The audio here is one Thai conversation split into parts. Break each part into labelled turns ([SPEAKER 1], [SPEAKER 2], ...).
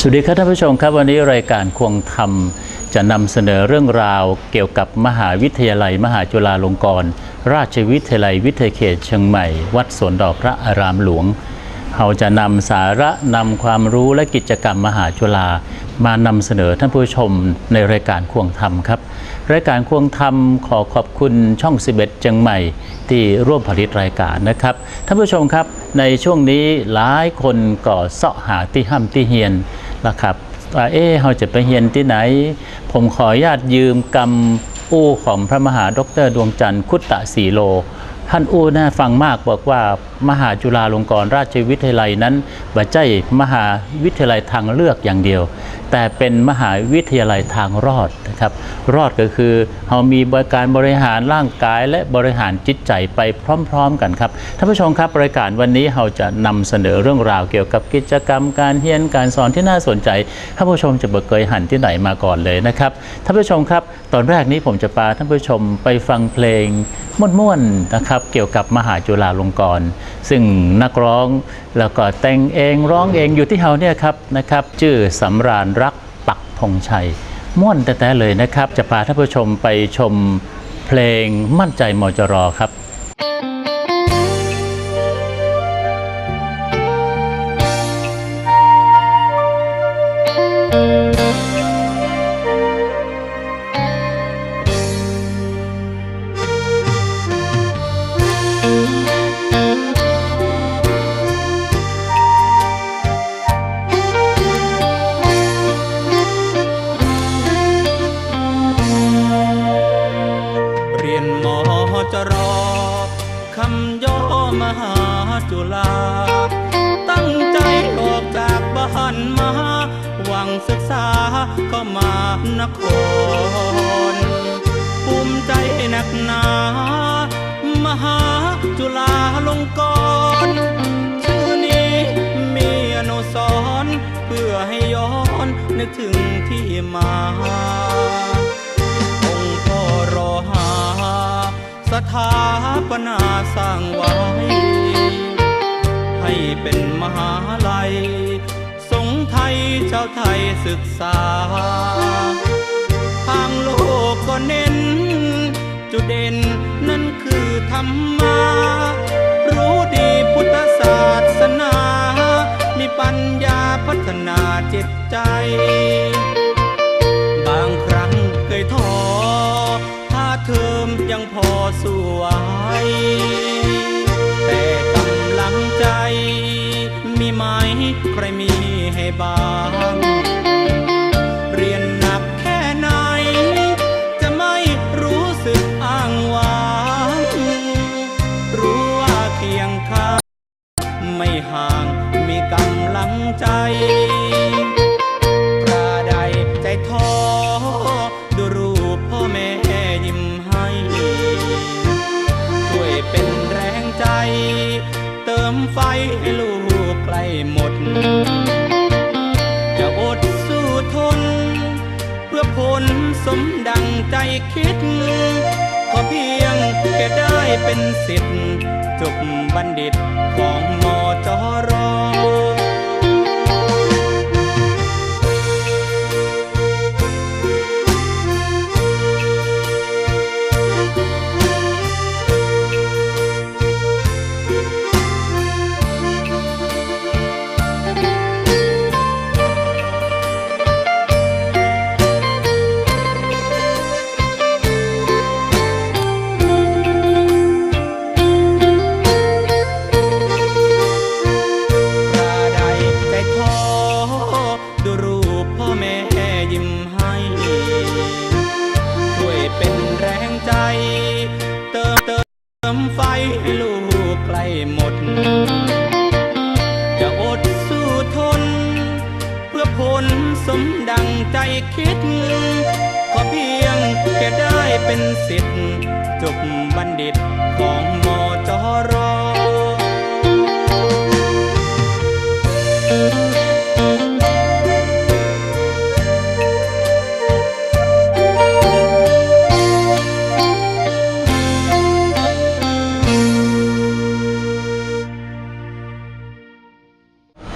[SPEAKER 1] สวัสดีครับท่านผู้ชมครับวันนี้รายการควงธรรมจะนำเสนอเรื่องราวเกี่ยวกับมหาวิทยาลัย มหาจุฬาลงกรณราชวิทยาลัยวิทยาเขตเชียงใหม่ วัดสวนดอกพระอารามหลวง เราจะนำสาระนำความรู้และกิจกรรมมหาจุฬามานำเสนอท่านผู้ชมในรายการควงธรรมครับ รายการควงธรรมขอขอบคุณช่อง 11 เชียงใหม่ ที่ร่วมผลิตรายการนะครับท่านผู้ชมครับในช่วงนี้หลายคนก็เสาะหาที่ห้ำที่เฮียน นะครับเอ๊เราจะไปเฮียนที่ไหน ผมขออนุญาตยืมกำอู้ของพระมหาดรดวงจันทร์คุตตะสีโล ท่านอู้น่าฟังมากบอกว่ามหาจุฬาลงกรณราชวิทยาลัยนั้นบ่ใจมหาวิทยาลัยทางเลือกอย่างเดียว แต่เป็นมหาวิทยาลัยทางรอดนะครับ รอดก็คือเรามีบริการบริหารร่างกายและบริหารจิตใจไปพร้อม ๆ กันครับท่านผู้ชมครับรายการวันนี้เราจะนำเสนอเรื่องราวเกี่ยวกับกิจกรรม การเรียนการสอนที่น่าสนใจท่านผู้ชมจะเบ่เคยหันที่ไหนมาก่อนเลยนะครับท่านผู้ชมครับ ตอนแรกนี้ผมจะพาท่านผู้ชมไปฟังเพลงม่วนๆนะครับเกี่ยวกับมหาจุฬาลงกรณ์ซึ่งนักร้องแล้วก็แต่งเองร้องเองอยู่ที่เฮาเนี่ยครับนะครับชื่อสำราญ พงชัย ม่วนแต่เลยนะครับ จะพาท่านผู้ชมไปชมเพลงมั่นใจมจรครับ
[SPEAKER 2] เนึกถึงที่มาองค์พ่อรอหา สถาปนาสร้างไว้ ให้เป็นมหาลัย สงฆ์ไทยเจ้าไทยศึกษา ทางโลกก็เน้น จุดเด่นนั่นคือธรรมะรู้ดีพุทธศาสนา ปัญญาพัฒนาจิตใจ บางครั้งเคยท้อถ้าเทอมยังพอสวแต่กำลังใจ มีไหมใครมีให้บ้าง กระไดใจท้อดูรูปพ่อแม่ยิ้มให้ช่วยเป็นแรงใจ เติมไฟให้ลูกใกล้หมด จะอดสู้ทน เพื่อผลสมดังใจคิด ขอเพียงแค่ได้เป็นสิทธิ์จบบัณฑิตของ สมดังใจคิด ขอเพียงแค่ได้เป็นสิทธิ์จบบัณฑิตของมอจร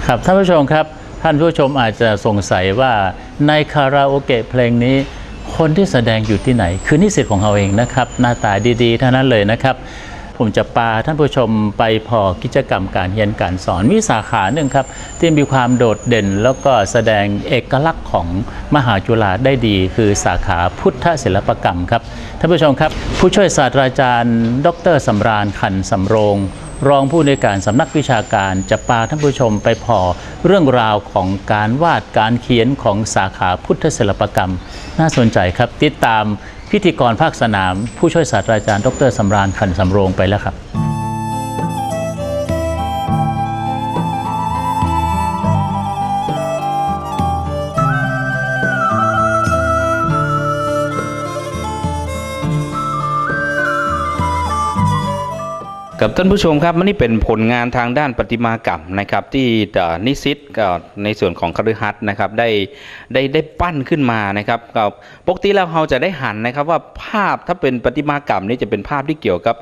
[SPEAKER 1] ครับท่านผู้ชมครับ ท่านผู้ชมอาจจะสงสัยว่าในคาราโอเกะเพลงนี้ คนที่แสดงอยู่ที่ไหน คือนิสิตของเราเองนะครับ หน้าตาดีๆเท่านั้นเลยนะครับ ผมจะพาท่านผู้ชมไปพอกิจกรรมการเรียนการสอนมีสาขาหนึ่งครับ ที่มีความโดดเด่นแล้วก็แสดงเอกลักษณ์ของมหาจุฬาได้ดี คือสาขาพุทธศิลปกรรมครับท่านผู้ชมครับ ผู้ช่วยศาสตราจารย์ ดรสำราญขันสำโรง รองผู้ในการสำนักวิชาการจะพาท่านผู้ชมไปพอเรื่องราวของการวาดการเขียนของสาขาพุทธศิลปกรรม น่าสนใจครับ ติดตามพิธีกรภาคสนาม ผู้ช่วยศาสตราจารย์ ดรสำราญขันสำโรงไปแล้วครับ
[SPEAKER 3] กับท่านผู้ชมครับมันนี่เป็นผลงานทางด้านประติมากรรมนะครับที่นิสิตในส่วนของคฤหัสถ์นะครับได้ได้ได้ปั้นขึ้นมานะครับก็ปกติแล้วเราจะได้หันนะครับว่าภาพถ้าเป็นประติมากรรมนี่จะเป็นภาพที่เกี่ยวกับ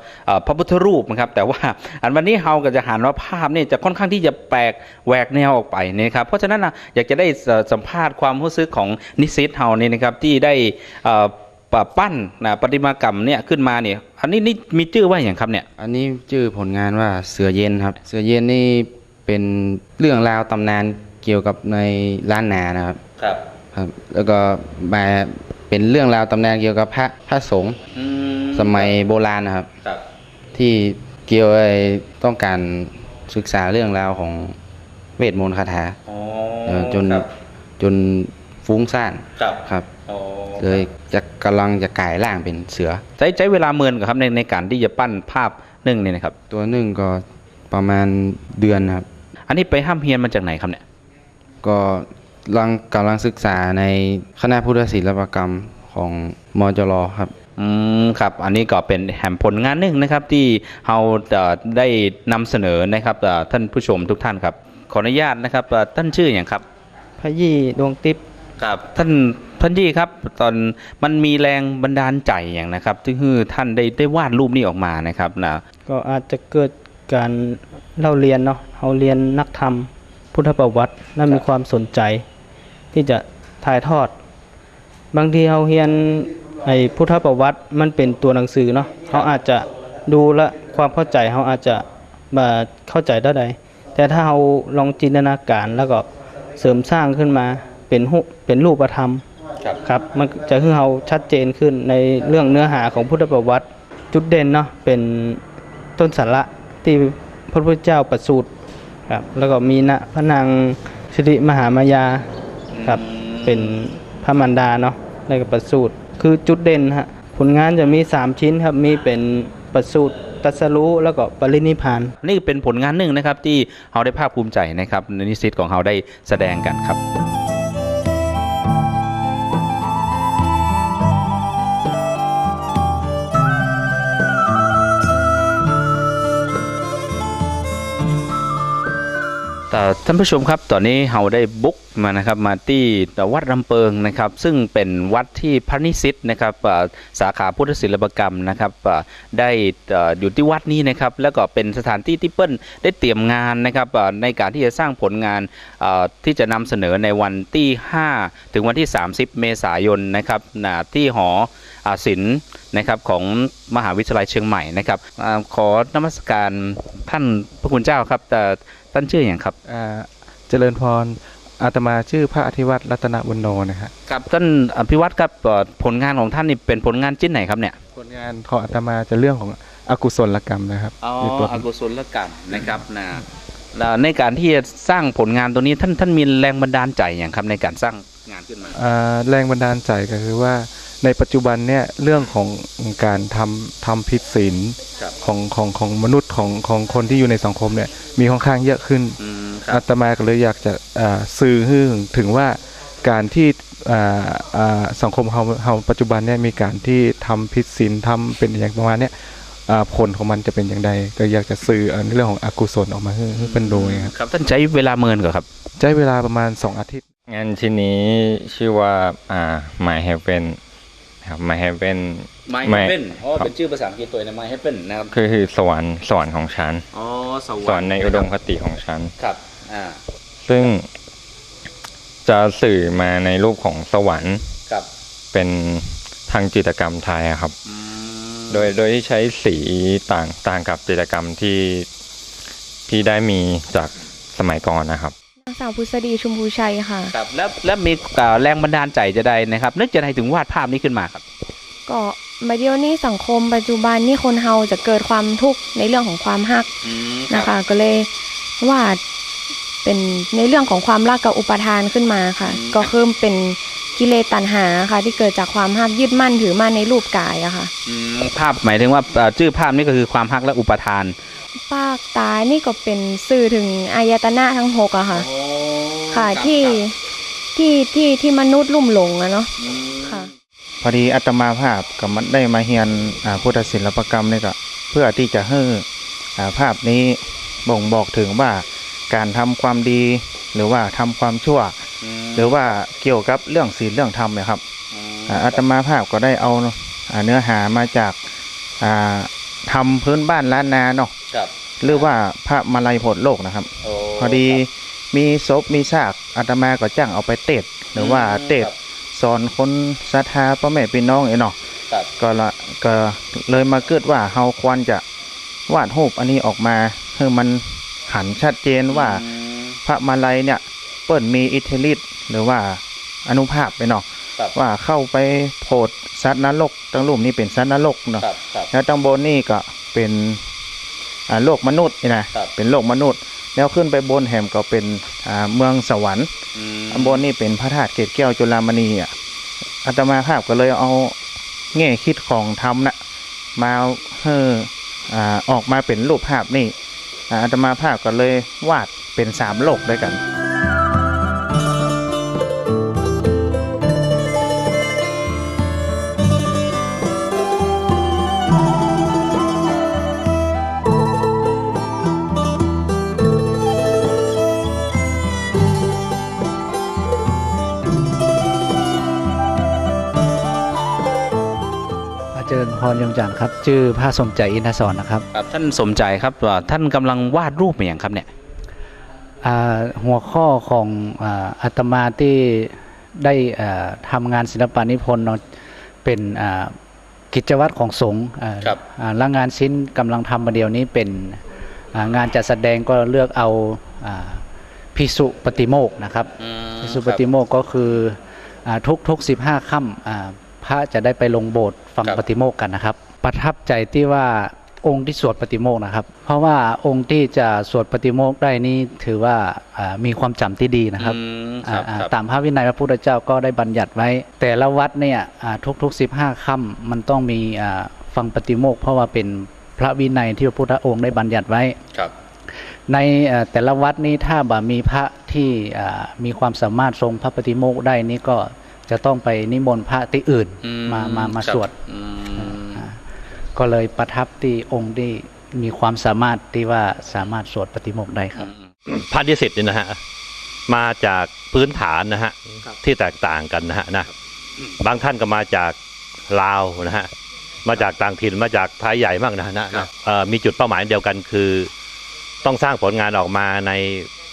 [SPEAKER 3] พระพุทธรูปนะครับแต่ว่าอันวันนี้เราก็จะหันว่าภาพนี่จะค่อนข้างที่จะแปลกแหวกแนวออกไปนะครับเพราะฉะนั้นนะอยากจะได้สัมภาษณ์ความรู้สึกของนิสิตเฮานี่นะครับที่ได้อ่อ ปะปั้นนะประติมากรรมเนี่ยขึ้นมาเนี่ยอันนี้นี่มีชื่อว่าอย่างครับเนี่ย
[SPEAKER 4] อันนี้ชื่อผลงานว่าเสือเย็นครับ เสือเย็นนี่เป็นเรื่องราวตำนานเกี่ยวกับในล้านนานะครับ
[SPEAKER 3] ครับ
[SPEAKER 4] ครับ แล้วก็มาเป็นเรื่องราวตำนานเกี่ยวกับพระพระสงฆ์สมัยโบราณนะครับ
[SPEAKER 3] ครับ
[SPEAKER 4] ที่เกี่ยวไอ้ต้องการศึกษาเรื่องราวของเวทมนต์คาถา
[SPEAKER 3] อ๋อ
[SPEAKER 4] เอ่อจน
[SPEAKER 3] ครับ
[SPEAKER 4] จนฟุ้งซ่าน
[SPEAKER 3] ครับ
[SPEAKER 4] ครับ
[SPEAKER 3] อ๋อ
[SPEAKER 4] เลยจะกำลังจะกลายร่างเป็นเสือ
[SPEAKER 3] ใช้ใช้เวลาเมินกับครับในในการที่จะปั้นภาพหนึ่งเนี่ยนะครับ
[SPEAKER 4] ตัวหนึ่งก็ประมาณเดือนครับ
[SPEAKER 3] อันนี้ไปห้ามเฮียนมาจากไหนครับเนี่ย
[SPEAKER 4] ก็กำลังกำลังศึกษาในคณะพุทธศิลปกรรมของมจรครับ
[SPEAKER 3] อืมครับอันนี้ก็เป็นแหมผลงานหนึ่งนะครับที่เราเอ่อได้นำเสนอนะครับเอ่อท่านผู้ชมทุกท่านครับ ขออนุญาตนะครับเอ่อท่านชื่ออย่างครับ
[SPEAKER 5] พระยี่ดวงติป
[SPEAKER 3] ครับท่าน ท่านยี่ครับตอนมันมีแรงบันดาลใจอย่างนะครับที่คือท่านได้ได้วาดรูปนี้ออกมานะครับนะ
[SPEAKER 5] ก็อาจจะเกิดการเล่าเรียนเนาะเราเรียนนักธรรม พุทธประวัติและมีความสนใจ ที่จะถ่ายทอด บางทีเราเรียนไอ้พุทธประวัติมันเป็นตัวหนังสือเนาะเขาอาจจะดูและความเข้าใจเขาอาจจะมาเข้าใจได้ใดแต่ถ้าเราลองจินตนาการแล้วก็เสริมสร้างขึ้นมาเป็นเป็นรูปธรรม
[SPEAKER 3] ครับ
[SPEAKER 5] มันจะคือเราชัดเจนขึ้นในเรื่องเนื้อหาของพุทธประวัติ จุดเด่นเนาะเป็นต้นสาระที่พระพุทธเจ้าประสูติครับแล้วก็มีณพระนางสิริมหามายาครับเป็นพระมารดาเนาะแล้วก็ประสูติคือจุดเด่นฮะผลงานจะมี 3 ชิ้นครับมีเป็นประสูติตัสรู้แล้วก็ปรินิพพาน
[SPEAKER 3] นี่เป็นผลงานหนึ่งนะครับที่เราได้ภาคภูมิใจนะครับในนิสิตของเราได้แสดงกันครับ ท่านผู้ชมครับตอนนี้เราได้บุกมานะครับมาที่วัดลำเปิงนะครับ ซึ่งเป็นวัดที่พระนิสิตนะครับสาขาพุทธศิลปกรรมนะครับได้อยู่ที่วัดนี้นะครับแล้วก็เป็นสถานที่ที่เปิ้ลได้เตรียมงานนะครับในการที่จะสร้างผลงานที่จะนำเสนอในวันที่ 5 ถึงวันที่ 30 เมษายนนะครับที่หอศิลป์ นะครับของมหาวิทยาลัยเชียงใหม่นะครับอาขอนมัสการท่านพระคุณเจ้าครับแต่ท่านชื่ออย่างครับ
[SPEAKER 6] อ่าเจริญพรอาตมาชื่อพระอธิวัตรรัตนบุญโนนะฮะ
[SPEAKER 3] กับท่านอภิวัตรครับเอ่อผลงานของท่านนี่เป็นผลงานชิ้นไหนครับเนี่ย
[SPEAKER 6] ผลงานของอาตมาจะเรื่องของอกุศลกรรมนะครับ
[SPEAKER 3] อ๋อ
[SPEAKER 6] มีตัว
[SPEAKER 3] อกุศลกรรมนะครับนะแล้วในการที่จะสร้างผลงานตัวนี้ท่านท่านมีแรงบันดาลใจอย่างครับในการสร้างงานขึ้นมา
[SPEAKER 6] อ่าแรงบันดาลใจก็คือว่า ในปัจจุบันเนี่ยเรื่องของการทำทำผิดศีล
[SPEAKER 3] ครับ
[SPEAKER 6] ของของของมนุษย์ของของคนที่อยู่ในสังคมเนี่ยมีค่อนข้างเยอะขึ้น
[SPEAKER 3] อืมครั
[SPEAKER 6] อา
[SPEAKER 3] บ
[SPEAKER 6] ตมาก็เลยอยากจะอ่าสื่อให้ถึงถึงว่าการที่อ่าอ่าสังคมเราเราปัจจุบันเนี่ยมีการที่ทำผิดศีลทำเป็นอย่างประมาณเนี้ยอ่าผลของมันจะเป็นอย่างไรก็อยากจะสื่อในเรื่องของอกุศลออกมาให้ให้เป็นโดยครับ
[SPEAKER 3] ครับท่านใช้เวลาเมินก่อนครับ
[SPEAKER 6] ใช้เวลาประมาณ 2 อาทิตย์
[SPEAKER 7] งานชิ้นนี้ชื่อว่าอ่า My Heaven ครับ My Heaven
[SPEAKER 3] My
[SPEAKER 7] My-
[SPEAKER 3] Heaven อ๋อเป็นชื่อภาษาอังกฤษตัวนะ My Heaven นะครับ
[SPEAKER 7] คือคือสวรรค์สวรรค์ของฉัน
[SPEAKER 3] อ๋อสวรรค์
[SPEAKER 7] สวรรค์ในอุดมคติของฉัน
[SPEAKER 3] ครับอ่า
[SPEAKER 7] ซึ่งจะสื่อมาในรูปของสวรรค์
[SPEAKER 3] ครับ
[SPEAKER 7] เป็นทางจิตรกรรมไทยอะครับ โดยโดยที่ใช้สีต่างต่างกับจิตรกรรมที่ที่ได้มีจากสมัยก่อนนะครับ
[SPEAKER 8] นาง สาวพุษดีชมพูชัยค่ะ
[SPEAKER 3] ครับแล้วแล้วมีเอ่อแรงบันดาลใจจะได้นะครับ นึกจะให้ถึงวาดภาพนี้ขึ้นมาครับ
[SPEAKER 8] ก็มาเดียวนี้สังคมปัจจุบันนี่คนเฮาจะเกิดความทุกข์ในเรื่องของความฮักนะคะ ก็เลยวาดเป็นในเรื่องของความรักกับอุปทานขึ้นมาค่ะ ก็คือเป็นกิเลสตัณหาค่ะ ที่เกิดจากความฮักยึดมั่นถือมั่นในรูปกายอะค่ะ
[SPEAKER 3] อืมภาพหมายถึงว่าเอ่อชื่อภาพนี้ก็คือความฮักและอุปทาน
[SPEAKER 8] ปากตายนี่ก็เป็นสื่อถึงอายตนะทั้งหกอะค่ะ ค่ะที่ที่ที่ที่มนุษย์ลุ่มหลงอะเนาะค่ะ
[SPEAKER 6] พอดีอาตมาภาพก็มันได้มาเรียนอ่าพุทธศิลปกรรมนี่ก็เพื่อที่จะให้อ่าภาพนี้บ่งบอกถึงว่าการทำความดีหรือว่าทำความชั่ว หรือว่าเกี่ยวกับเรื่องศีลเรื่องธรรมเนะครับอ่าอาตมาภาพก็ได้เอาอ่าเนื้อหามาจากอ่าทำพื้นบ้านล้านนาเนาะ
[SPEAKER 3] ครับ
[SPEAKER 6] หรือว่าพระมาลัยผลโลกนะครับพอดีมีศพมีซากอาตมาก็จ้างเอาไปเตดหรือว่าเตดสอนคนศรัทธาพ่อแม่พี่น้องเองเนาะ
[SPEAKER 3] ครับ
[SPEAKER 6] ก็ละก็เลยมาเกิดว่าเฮาควรจะวาดรูปอันนี้ออกมาให้มันหันชัดเจนว่าพระมาลัยเนี่ยเปิ้นมีอิทธิฤทธิ์หรือว่าอนุภาพไปเนาะ
[SPEAKER 3] ครับ
[SPEAKER 6] ว่าเข้าไปโผดสัตว์นรกตั้งรูปนี้เป็นสัตว์นรกเนาะ
[SPEAKER 3] ครับครับ
[SPEAKER 6] แล้วตั้งบนนี่ก็เป็นอ่า โลกมนุษย์นี่นะครับเป็นโลกมนุษย์ แล้วขึ้นไปบนแหมก็เป็นอ่าเมืองสวรรค์อันบนนี่เป็นพระธาตุเกศแก้วจุฬามณีอะอาตมาภาพก็เลยเอาแง่คิดของธรรมนะมาเฮ้ออ่าออกมาเป็นรูปภาพนี่อ่าอาตมาภาพก็เลยวาดเป็นสามโลกด้วยกัน
[SPEAKER 9] รย์พรยงจันทร์ครับ ชื่อพระสมใจอินทศรนะครับ
[SPEAKER 3] ครับท่านสมใจครับว่าท่านกำลังวาดรูปอย่างครับเนี่ย
[SPEAKER 9] อ่าหัวข้อของอาอาตมาที่ได้อ่าทำงานศิลปนิพนธ์เนาะเป็นอ่ากิจวัตรของสงฆ์อ่า
[SPEAKER 3] ครับ
[SPEAKER 9] อ่าและงานชิ้นกำลังทำมาเดียวนี้เป็นอ่างานจัดแสดงก็เลือกเอาอ่าพิสุปฏิโมกข์นะครับพิสุปฏิโมกข์ก็คืออาทุกทุกสิบห้าค่ำอ่า พระจะได้ไปลงโบสถ์ฟัง
[SPEAKER 3] ครับ
[SPEAKER 9] ปฏิโมกข์กันนะครับ ประทับใจที่ว่าองค์ที่สวดปฏิโมกข์นะครับ เพราะว่าองค์ที่จะสวดปฏิโมกข์ได้นี้ถือว่าอ่ามีความจำที่ดีนะครับ
[SPEAKER 3] อืมครับ
[SPEAKER 9] อ่า
[SPEAKER 3] ครับ
[SPEAKER 9] ตามพระวินัยพระพุทธเจ้าก็ได้บัญญัติไว้ แต่ละวัดเนี่ยอ่าทุกๆสิบห้าค่ำมันต้องมีอ่าฟังปฏิโมกข์เพราะว่าเป็นพระวินัยที่พระพุทธองค์ได้บัญญัติไว้
[SPEAKER 3] ครับ
[SPEAKER 9] ในเอ่อแต่ละวัดนี้ถ้าบ่มีพระที่อ่ามีความสามารถทรงพระปฏิโมกข์ได้นี่ก็ จะต้องไปนิมนต์พระที่อื่น
[SPEAKER 3] อื
[SPEAKER 9] มามามา
[SPEAKER 3] ครับ
[SPEAKER 9] สวด
[SPEAKER 3] อืม
[SPEAKER 9] อ่าก็เลยประทับที่องค์ที่มีความสามารถที่ว่าสามารถสวดปฏิโมกข์ได้ครับ
[SPEAKER 10] พระนิสิตเนี่ยนะฮะมาจากพื้นฐานนะฮะที่แตกต่างกันนะฮะนะบางท่านก็มาจากลาวนะฮะมาจากต่างถิ่นมาจากไทยใหญ่มากนะฮะนะนะเอ่อมีจุดเป้าหมายเดียวกันคือ ต้องสร้างผลงานออกมาใน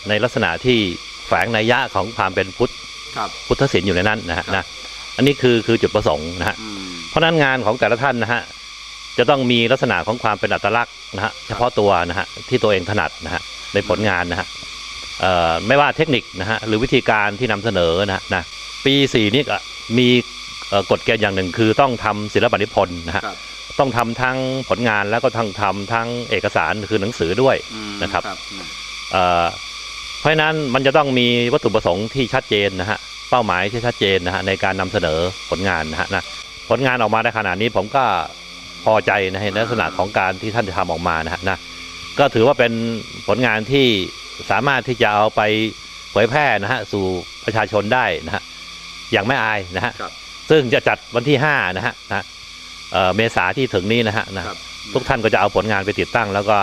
[SPEAKER 10] ในลักษณะที่แฝงนัยยะของความเป็นพุทธ
[SPEAKER 3] ครับ
[SPEAKER 10] พุทธศิลป์อยู่ในนั้นนะฮะนะอันนี้คือคือจุดประสงค์นะฮะ
[SPEAKER 3] อืม
[SPEAKER 10] เพราะฉะนั้นงานของแต่ละท่านนะฮะจะต้องมีลักษณะของความเป็นอัตลักษณ์นะฮะเฉพาะตัวนะฮะที่ตัวเองถนัดนะฮะในผลงานนะฮะเอ่อไม่ว่าเทคนิคนะฮะหรือวิธีการที่นำเสนอนะฮะนะปีสี่นี้ก็มีเอ่อกฎเกณฑ์อย่างหนึ่งคือต้องทำศิลปนิพนธ์นะฮะ
[SPEAKER 3] ครับ
[SPEAKER 10] ต้องทำทั้งผลงานแล้วก็ทั้งทำทั้งเอกสารคือหนังสือด้วย
[SPEAKER 3] อืม
[SPEAKER 10] นะครับ
[SPEAKER 3] อืม
[SPEAKER 10] เอ่อเพราะฉะนั้นมันจะต้องมีวัตถุประสงค์ที่ชัดเจนนะฮะเป้าหมายที่ชัดเจนนะฮะในการนำเสนอผลงานนะฮะนะผลงานออกมาในขนาดนี้ผมก็พอใจนะฮะในลักษณะของการที่ท่านจะทำออกมานะฮะนะก็ถือว่าเป็นผลงานที่สามารถที่จะเอาไปเผยแพร่นะฮะสู่ประชาชนได้นะฮะอย่างไม่อายนะฮะ
[SPEAKER 3] ครับ
[SPEAKER 10] ซึ่งจะจัดวันที่5นะฮะนะเอ่อเมษาที่ถึงนี้นะฮะนะ
[SPEAKER 3] ครับ
[SPEAKER 10] ทุกท่านก็จะเอาผลงานไปติดตั้ง แล้วก็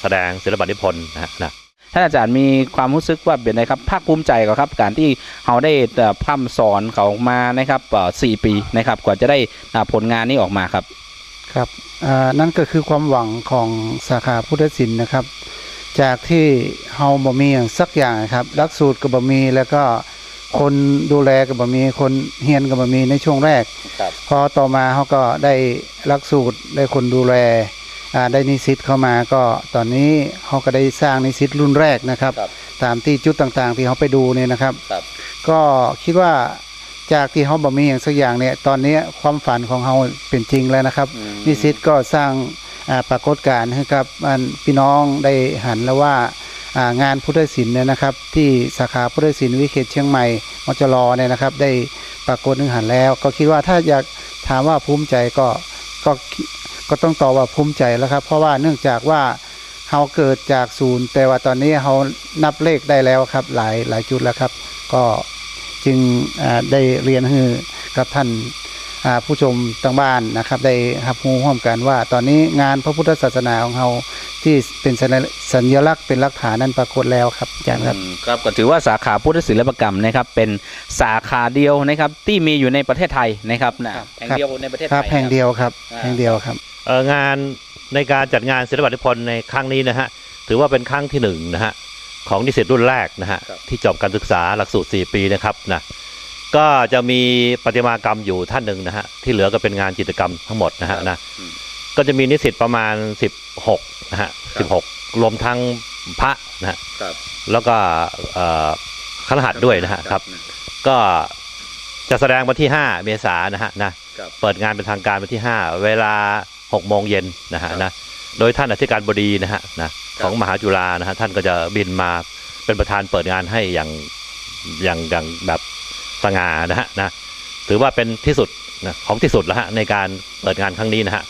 [SPEAKER 10] แสดงศิลปนิพนธ์นะฮะนะ
[SPEAKER 3] ท่านอาจารย์มีความรู้สึกว่าเป็นไงครับภาคภูมิใจกับครับ การที่เขาได้เอ่อพร่ำสอนเขามานะครับเอ่อสี่ปีนะครับ กว่าจะได้อ่าผลงานนี้ออกมาครับ
[SPEAKER 11] ครับอ่านั่นก็คือความหวังของสาขาพุทธศิลป์นะครับ จากที่เฮาบ่มีอย่างสักอย่างครับหลักสูตรก็บ่มีแล้วก็คนดูแลก็บ่มีคนเฮียนก็บ่มีในช่วงแรก
[SPEAKER 3] ครับ
[SPEAKER 11] พอต่อมาเขาก็ได้หลักสูตรได้คนดูแลอ่า ได้นิสิตเข้ามาก็ตอนนี้เขาก็ได้สร้างนิสิตรุ่นแรกนะครับ
[SPEAKER 3] ครับ
[SPEAKER 11] ตามที่จุดต่างๆ ที่เขาไปดูเนี่ยนะครับ
[SPEAKER 3] ครับ
[SPEAKER 11] ก็คิดว่าจากที่เขาบ่มีอย่างสักอย่างเนี่ยตอนนี้ความฝันของเขาเป็นจริงแล้วนะครับ
[SPEAKER 3] อืม
[SPEAKER 11] นิสิตก็สร้างอ่าปรากฏการณ์ให้กับอันพี่น้องได้หันแล้วว่าอ่างานพุทธศิลป์เนี่ยนะครับ ที่สาขาพุทธศิลป์วิเขตเชียงใหม่มจรเนี่ยนะครับ ได้ปรากฏหนึ่งหันแล้ว ก็คิดว่าถ้าอยากถามว่าภูมิใจก็ก็ ก็ต้องตอบว่าภูมิใจแล้วครับ เพราะว่าเนื่องจากว่าเขาเกิดจากศูนย์ แต่ว่าตอนนี้เขานับเลขได้แล้วครับ หลายหลายจุดแล้วครับ ก็จึงได้เรียนให้กับท่านผู้ชมทางบ้านนะครับ ได้รับรู้ร่วมกันว่า ตอนนี้งานพระพุทธศาสนาของเรา ที่เป็นสัญสัญลักษณ์เป็นหลักฐานนั้นปรากฏแล้วครับอาจารย์ครับ
[SPEAKER 3] อืมครับก็ถือว่าสาขาพุทธศิลปกรรมนะครับ เป็นสาขาเดียวนะครับ ที่มีอยู่ในประเทศไทยนะครับนะแห่งเดียวในประเทศไทย
[SPEAKER 11] ครับแห่งเดียวครับ
[SPEAKER 3] อ่า
[SPEAKER 11] แห่งเดียวครับ
[SPEAKER 10] เอ่องานในการจัดงานศิลปะนิพนธ์ในครั้งนี้นะฮะถือว่าเป็นครั้งที่หนึ่งนะฮะของนิสิตรุ่นแรกนะฮะที่จบการศึกษาหลักสูตร 4 ปีนะครับนะก็จะมีประติมากรรมอยู่ท่านหนึ่งนะฮะที่เหลือก็เป็นงานจิตรกรรมทั้งหมดนะฮะนะ ก็จะมีนิสิตประมาณ 16นะฮะ16 รวมทั้งพระนะฮะ
[SPEAKER 3] ครับ
[SPEAKER 10] แล้วก็เอ่อครหัสถ์ด้วยนะฮะครับ ก็จะแสดงวันที่ 5 เมษายนนะฮะนะครับเปิดงานเป็นทางการวันที่ 5 เวลา6โมงเย็นนะฮะนะโดยท่านอธิการบดีนะฮะนะของมหาจุฬานะฮะท่านก็จะบินมาเป็นประธานเปิดงานให้อย่างอย่างอย่างแบบสง่านะฮะนะถือว่าเป็นที่สุดนะของที่สุดแล้วฮะในการเปิดงานครั้งนี้นะฮะ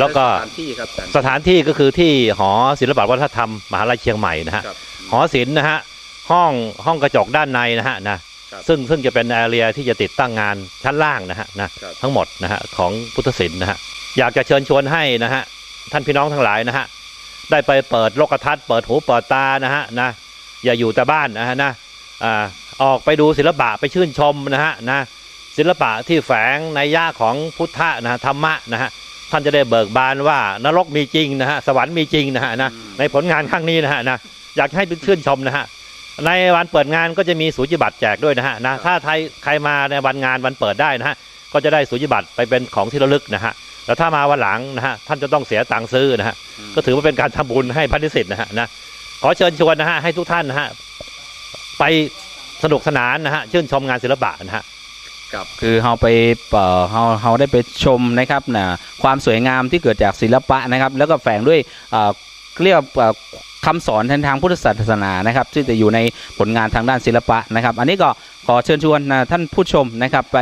[SPEAKER 10] แล้วก็
[SPEAKER 3] สถานที่ครับ
[SPEAKER 10] สถานที่ก็คือที่หอศิลปวัฒนธรรมมหาลัยเชียงใหม่นะฮะ
[SPEAKER 3] ครับ
[SPEAKER 10] หอศิลป์นะฮะห้องห้องกระจกด้านในนะฮะนะครับซึ่งซึ่งจะเป็นแอเรียที่จะติดตั้งงานชั้นล่างนะฮะนะครับทั้งหมดนะฮะของพุทธศิลป์นะฮะอยากจะเชิญชวนให้นะฮะท่านพี่น้องทั้งหลายนะฮะได้ไปเปิดโลกทัศน์เปิดหูเปิดตานะฮะนะอย่าอยู่แต่บ้านนะฮะนะอ่าออกไปดูศิลปะไปชื่นชมนะฮะนะศิลปะที่แฝงในย่าของพุทธะนะฮะธรรมะนะฮะ ท่านจะได้เบิกบานว่านรกมีจริงนะฮะสวรรค์มีจริงนะฮะนะในผลงานครั้งนี้นะฮะนะอยากให้ชื่นชมนะฮะในวันเปิดงานก็จะมีสูจิบัตรแจกด้วยนะฮะนะถ้าใครใครมาในวันงานวันเปิดได้นะฮะก็จะได้สูจิบัตรไปเป็นของที่ระลึกนะฮะแล้วถ้ามาวันหลังนะฮะท่านจะต้องเสียตังค์ซื้อนะฮะก็ถือว่าเป็นการทำบุญให้พระนิสิตนะฮะนะขอเชิญชวนนะฮะให้ทุกท่านนะฮะไปสนุกสนานนะฮะชื่นชมงานศิลปะนะฮะ
[SPEAKER 3] ครับคือเราไปเอ่อเราเราได้ไปชมนะครับนะความสวยงามที่เกิดจากศิลปะนะครับ แล้วก็แฝงด้วยเอ่อเรียกว่าเอ่อคำสอนทางทางพุทธศาสนานะครับที่จะอยู่ในผลงานทางด้านศิลปะนะครับ อันนี้ก็ขอเชิญชวนนะท่านผู้ชมนะครับไป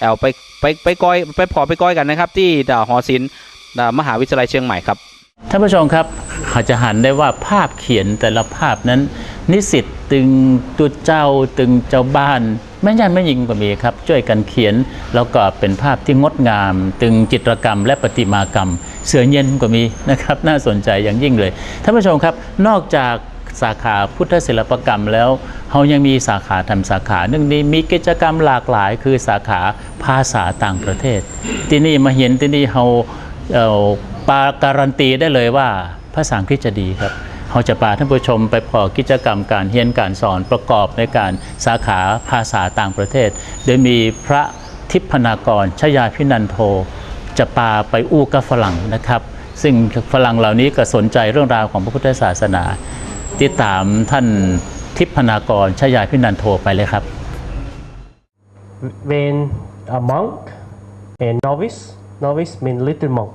[SPEAKER 3] แอลไปไปไปก้อยไปพอไปก้อยกันนะครับที่เอ่อหอศิลป์เอ่อมหาวิทยาลัยเชียงใหม่ครับ
[SPEAKER 1] ท่านผู้ชมครับเขาจะหันได้ว่าภาพเขียนแต่ละภาพนั้น นิสิตตึงตัวเจ้าตึงเจ้าบ้าน ไม่ใช่ไม่ยิงก็มีครับ ช่วยกันเขียนแล้วก็เป็นภาพที่งดงาม ตึงจิตรกรรมและประติมากรรม เสือเย็นก็มีนะครับ น่าสนใจอย่างยิ่งเลยท่านผู้ชมครับ นอกจากสาขาพุทธศิลปกรรมแล้วเขายังมีสาขาทำสาขาหนึ่งนี้มีกิจกรรมหลากหลาย คือสาขาภาษาต่างประเทศ ที่นี่มาเห็นที่นี่เขาเปาการันตีได้เลยว่าภาษาอังกฤษจะดีครับ เราจะพาท่านผู้ชมไปพอกิจกรรมการเรียนการสอนประกอบในการสาขาภาษาต่างประเทศ โดยมีพระทิพนากรชยาพินันโท จะพาไปอู้กับฝรั่งนะครับ ซึ่งฝรั่งเหล่านี้ก็สนใจเรื่องราวของพระพุทธศาสนาติดตามท่านทิพนากรชยาพินันโทไปเลยครับ
[SPEAKER 12] when a monk and novice novice mean little monk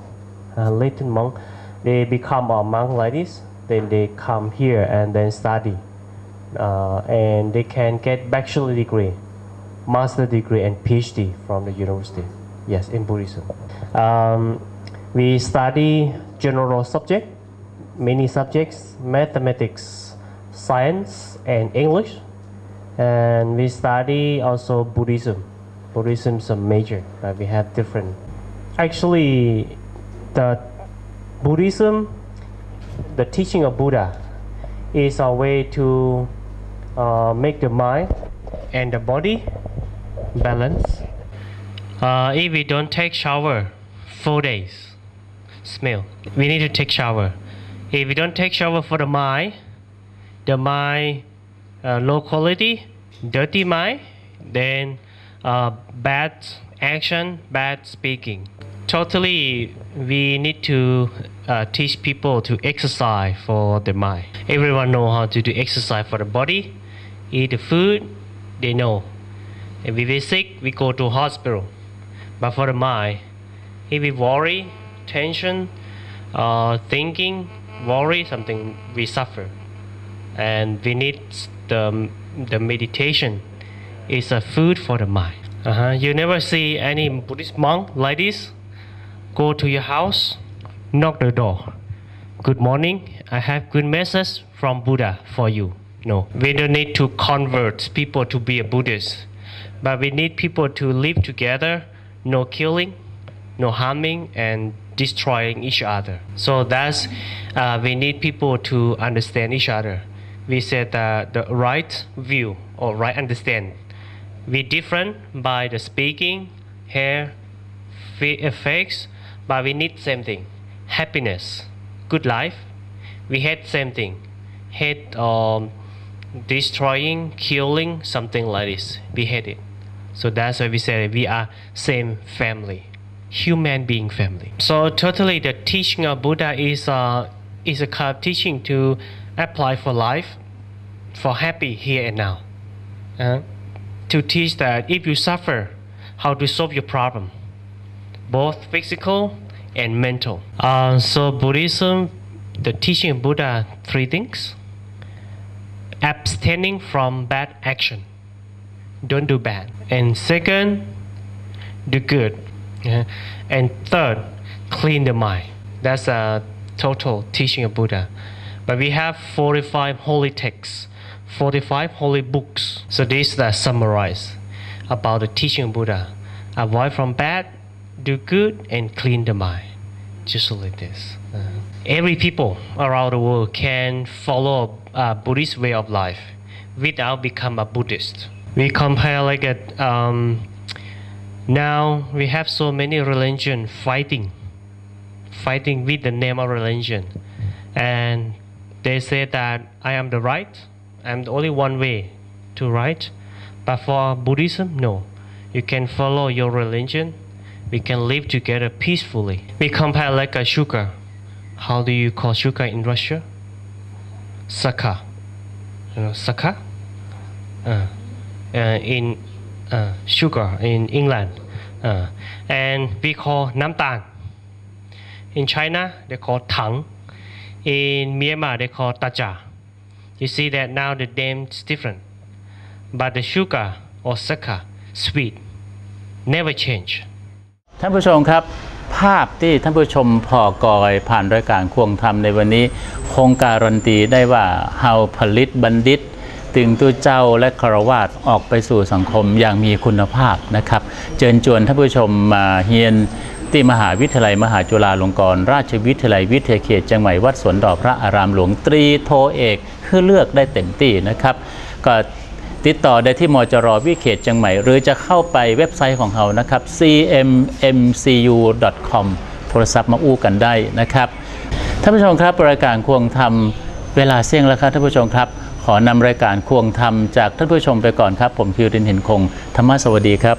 [SPEAKER 12] uh, little monk they become a monk like this then they come here and then study uh, and they can get bachelor degree master degree and phd from the university yes in buddhism um, we study general subject many subjects mathematics science and english and we study also Buddhism. Buddhism is a major. We have different. Actually, the Buddhism, the teaching of Buddha, is a way to uh, make the mind and the body balance. Uh, if we don't take shower, four days, smell. We need to take shower. If we don't take shower for the mind, the mind uh, low quality, dirty mind, then uh, bad action, bad speaking. Totally, we need to uh, teach people to exercise for the mind. Everyone know how to do exercise for the body, eat the food, they know. If we sick, we go to hospital. But for the mind, if we worry, tension, uh, thinking, worry, something we suffer, and we need the the meditation It's a food for the mind. Uh-huh. You never see any Buddhist monk like this. Go to your house, knock the door. Good morning. I have good message from Buddha for you. No, we don't need to convert people to be a Buddhist, but we need people to live together, no killing, no harming, and destroying each other. So that's uh, we need people to understand each other. We said that the right view or right understand. We different by the speaking, hair, effects, but we need same thing. Happiness, good life. We hate same thing. Hate um, destroying, killing, something like this. We hate it. So that's why we say we are same family, human being family. So totally, the teaching of Buddha is uh, is a kind of teaching to apply for life, for happy here and now. Uh, to teach that if you suffer, how to solve your problem, both physical and mental. Uh, so Buddhism, the teaching of Buddha, three things: abstaining from bad action, don't do bad, and second, do good, yeah. and third, clean the mind. That's a total teaching of Buddha. But we have 45 holy texts, 45 holy books. So these are summarized about the teaching of Buddha. Avoid from bad, do good, and clean the mind. Just like this. Uh, every people around the world can follow a Buddhist way of life without become a Buddhist. We compare like a, um, now we have so many religion fighting, fighting with the name of religion, and they say that I am the right, I'm the only one way to right. But for Buddhism, no. You can follow your religion. We can live together peacefully. We compare like a sugar. How do you call sugar in Russia? Saka. You know, saka? Uh, uh, in uh, sugar in England. Uh, and we call namtan. In China, they call tang. In Myanmar, they call tacha. You see that now the name is different. But the sugar or saka, sweet, never change.
[SPEAKER 1] ท่านผู้ชมครับ ภาพที่ท่านผู้ชมพอกอยผ่านรายการควงธรรมในวันนี้ คงการันตีได้ว่าเฮาผลิตบัณฑิตตึงตัวเจ้าและคารวาสออกไปสู่สังคมอย่างมีคุณภาพนะครับเชิญชวนท่านผู้ชมมาเฮียนที่มหาวิทยาลัยมหาจุฬาลงกรณราชวิทยาลัยวิทยาเขตจังหวัดวัดสวนดอกพระอารามหลวงตรีโทเอกคือเลือกได้เต็มที่นะครับ ก็ ติดต่อได้ที่มจรวิเขตจังใหม่ หรือจะเข้าไปเว็บไซต์ของเรานะครับ cmmcu.com โทรศัพท์มาอู้กันได้นะครับท่านผู้ชมครับรายการควงธรรมเวลาเสี่ยงแล้วครับท่านผู้ชมครับ ขอนำรายการควงธรรมจากท่านผู้ชมไปก่อนครับ ผมคิวดินเห็นคงธรรมสวัสดีครับ